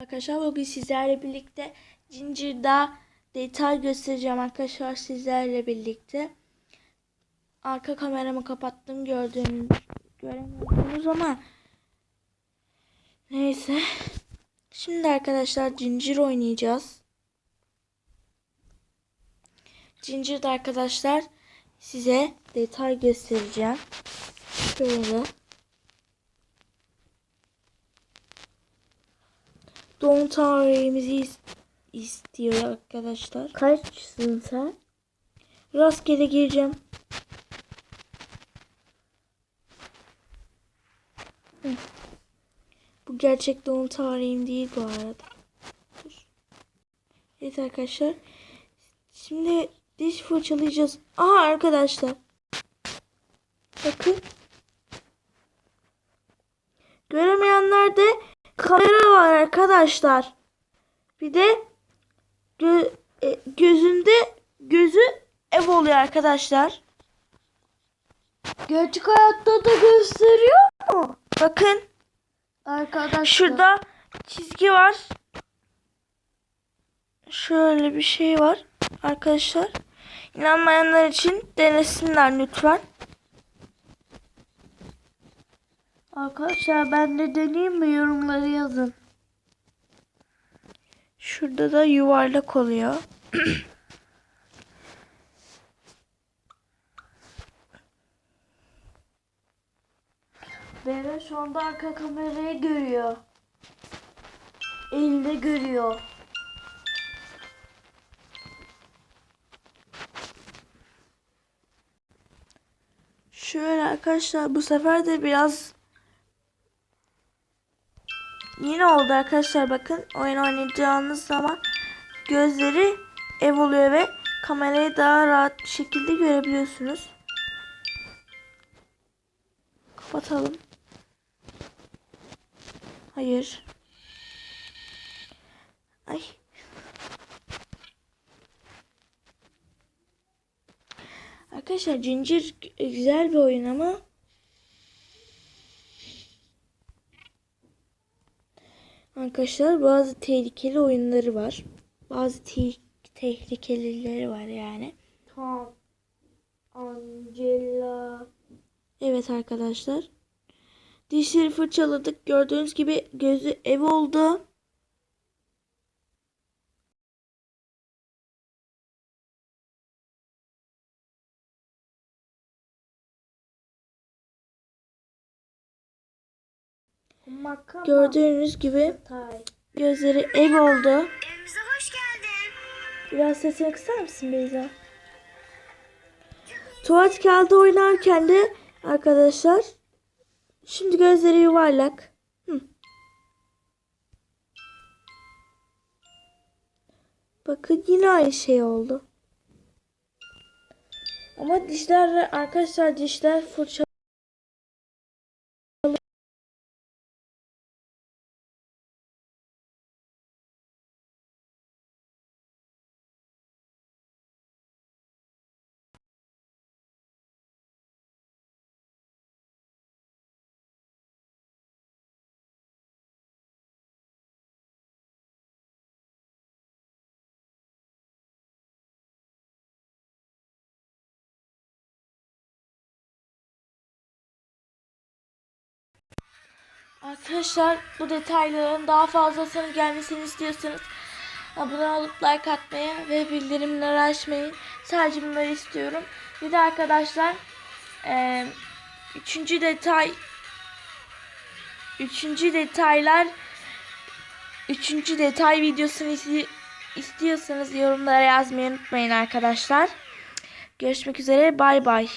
Arkadaşlar bugün sizlerle birlikte Ginger detay göstereceğim arkadaşlar sizlerle birlikte. Arka kameramı kapattım gördüğünüz göremiyorsunuz ama neyse. Şimdi arkadaşlar Ginger oynayacağız. Ginger'da arkadaşlar size detay göstereceğim. Şöyle. Doğum tarihimizi is- istiyor arkadaşlar. Kaçsın sen? Rastgele gireceğim. Hı. Bu gerçek doğum tarihim değil bu arada. Dur. Evet arkadaşlar. Şimdi diş fırçalayacağız. Aha arkadaşlar. Bakın. Göremeyenler de kamera var arkadaşlar. Bir de gö- e, gözünde gözü ev oluyor arkadaşlar. Gerçek hayatta da gösteriyor mu? Bakın Arkadaşlar. şurada çizgi var. Şöyle bir şey var arkadaşlar. İnanmayanlar için denesinler lütfen. Arkadaşlar ben de deneyeyim mi yorumları yazın. Şurada da yuvarlak oluyor. Bebe şu anda arka kamerayı görüyor. Elinde görüyor. Şöyle arkadaşlar bu sefer de biraz yine oldu arkadaşlar bakın oyun oynayacağınız zaman gözleri ev oluyor ve kamerayı daha rahat bir şekilde görebiliyorsunuz. Kapatalım. Hayır. Ay. Arkadaşlar Ginger güzel bir oyun ama Arkadaşlar bazı tehlikeli oyunları var. Bazı te- tehlikelileri var yani. Tom. Angela. Evet arkadaşlar. Dişleri fırçaladık. Gördüğünüz gibi gözü ev oldu. Gördüğünüz gibi Tay. gözleri ev oldu. Evimize hoş geldin. Biraz sesini kısar mısın Beyza? Tuvalet kağıdı oynarken de arkadaşlar şimdi gözleri yuvarlak. Hı. Bakın yine aynı şey oldu. Ama dişler arkadaşlar dişler fırça Arkadaşlar bu detayların daha fazlasını gelmesini istiyorsanız abone olup like atmayı ve bildirimleri açmayı sadece bunları istiyorum. Bir de arkadaşlar eee, üçüncü detay üçüncü detaylar üçüncü detay videosunu isti- istiyorsanız yorumlara yazmayı unutmayın arkadaşlar. Görüşmek üzere bay bay.